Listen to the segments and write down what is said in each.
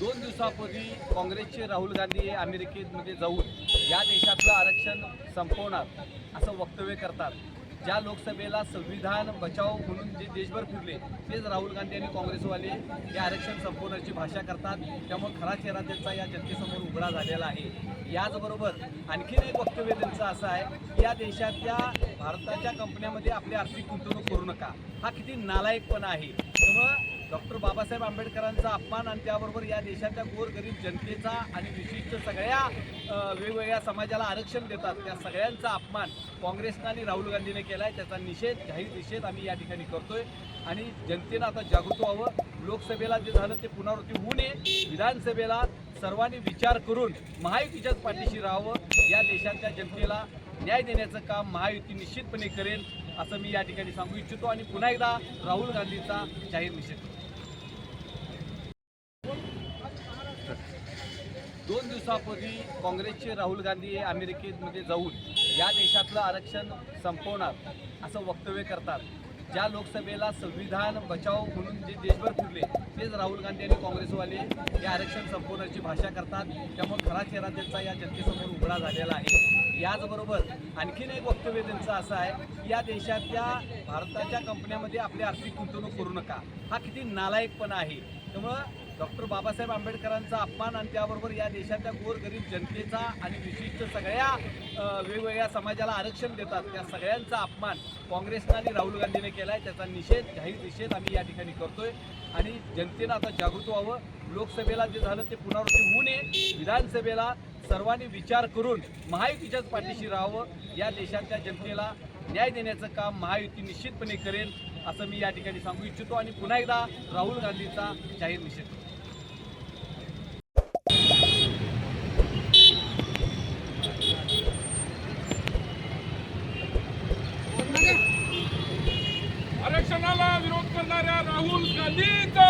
दोन दिवसापूर्वी काँग्रेसचे राहुल गांधी हे अमेरिकेमध्ये जाऊन या देशातलं आरक्षण संपवणार असं वक्तव्य करतात. ज्या लोकसभेला संविधान बचाव म्हणून जे देशभर फिरले तेच राहुल गांधी आणि काँग्रेसवाले हे आरक्षण संपवण्याची भाषा करतात. त्यामुळे खरा चेहरा त्यांचा या जनतेसमोर उघडा झालेला आहे. याचबरोबर आणखीन एक वक्तव्य त्यांचं असं आहे की या देशातल्या भारताच्या कंपन्यामध्ये आपली आर्थिक गुंतवणूक करू नका. हा किती नालायकपणा आहे. त्यामुळं डॉक्टर बाबासाहेब आंबेडकरांचा अपमान आणि त्याबरोबर या देशाच्या गोरगरीब जनतेचा आणि विशिष्ट सगळ्या वेगवेगळ्या समाजाला आरक्षण देतात. त्या सगळ्यांचा अपमान काँग्रेसनं आणि राहुल गांधीने केला आहे त्याचा निषेध जाहीर निषेध आम्ही या ठिकाणी करतोय. आणि जनतेनं आता जागृत व्हावं. लोकसभेला जे झालं ते पुनरावृत्ती होऊ नये. विधानसभेला सर्वांनी विचार करून महायुतीच्याच पाठीशी राहावं. या देशाच्या जनतेला न्याय देण्याचं काम महायुती निश्चितपणे करेल. असं मी या ठिकाणी सांगू इच्छितो आणि पुन्हा एकदा राहुल गांधींचा जाहीर निषेध करतो. दोन दिवसापूर्वी काँग्रेसचे राहुल गांधी हे अमेरिकेमध्ये जाऊन या देशातलं आरक्षण संपवणार असं वक्तव्य करतात. ज्या लोकसभेला संविधान बचाव म्हणून जे देशभर फिरले तेच राहुल गांधी आणि काँग्रेसवाले हे आरक्षण संपवण्याची भाषा करतात. त्यामुळे खरा चेहरा त्यांचा या जनतेसमोर उघडा झालेला आहे. याचबरोबर आणखीन एक वक्तव्य त्यांचं असं आहे की या देशातल्या भारताच्या कंपन्यामध्ये आपली आर्थिक गुंतवणूक करू नका. हा किती नालायकपणा आहे. त्यामुळं डॉक्टर बाबासाहेब आंबेडकरांचा अपमान आणि त्याबरोबर या देशाच्या गोरगरीब जनतेचा आणि विशिष्ट सगळ्या वेगवेगळ्या समाजाला आरक्षण देतात. त्या सगळ्यांचा अपमान काँग्रेसनं आणि राहुल गांधीने केला आहे त्याचा निषेध जाहीर निषेध आम्ही या ठिकाणी करतोय. आणि जनतेनं आता जागृत व्हावं. लोकसभेला जे झालं ते पुनरावृत्ती होऊ नये. विधानसभेला सर्वांनी विचार करून महायुतीच्याच पाठीशी राहावं. या देशाच्या जनतेला न्याय देण्याचं काम महायुती निश्चितपणे करेल. असं मी या ठिकाणी सांगू इच्छितो आणि पुन्हा एकदा राहुल गांधीचा जाहीर निषेध करतो. आरक्षणाला विरोध करणाऱ्या राहुल गांधीचा.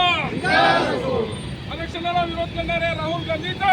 आरक्षणाला विरोध करणाऱ्या राहुल गांधीचा.